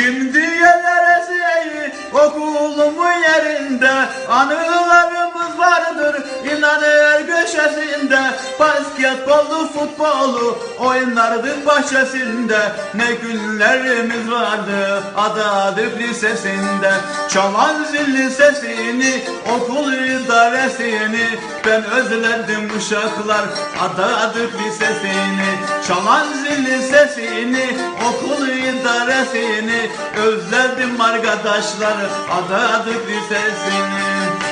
Şimdi yerlereceği okulumun yerinde. Anılarımız vardır inanır köşesinde. Basketbolu futbolu oynardık bahçesinde. Ne günlerimiz vardı Adadık lisesinde. Çalan zilli sesini okul idaresini. Ben özledim uşaklar Adadık lisesini. Çalan zilli sesini okul idaresini Özledim arkadaşlar Atatürk Lisesi'ni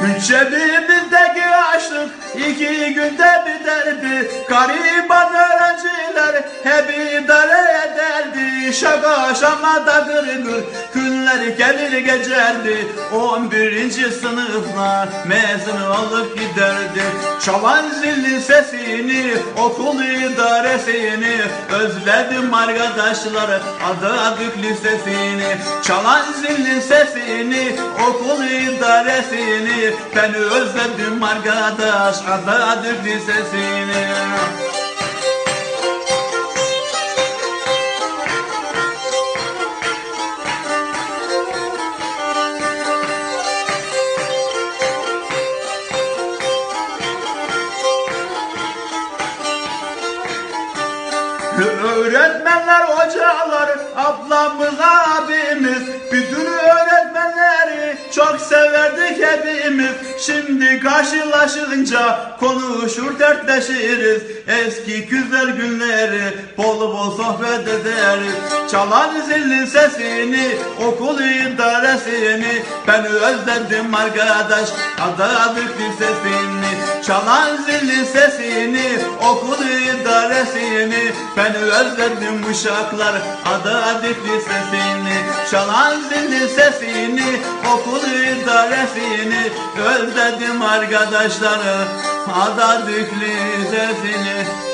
Cebimizdeki açlık iki günde biterdi Gariban hep idare ederdi. Şaka şamada gırgır günler gelir geçerdi. On birinci sınıflar mezun olup giderdi. Çalan zilin sesini okul idaresini Özledim arkadaşlar Atatürk Lisesi'ni. Çalan zilin sesini okul idaresini Ben özledim arkadaş Atatürk Lisesi'ni Öğretmenler, hocalar, ablamız, abimiz. Bütün öğretmenleri çok severdik hepimiz Şimdi karşılaşınca konuşur dertleşiriz. Eski güzel günleri bol bol sohbet ederiz. Çalan zilin sesini, okul idaresini. Ben özledim arkadaş Atatürk Lisesi'ni. Çalan zilin sesini, okul idaresini. Ben özledim uşaklar Atatürk Lisesi'ni. Çalan zilin sesini, okul idaresini. Özledim arkadaşları. Atatürk Lisesi'ni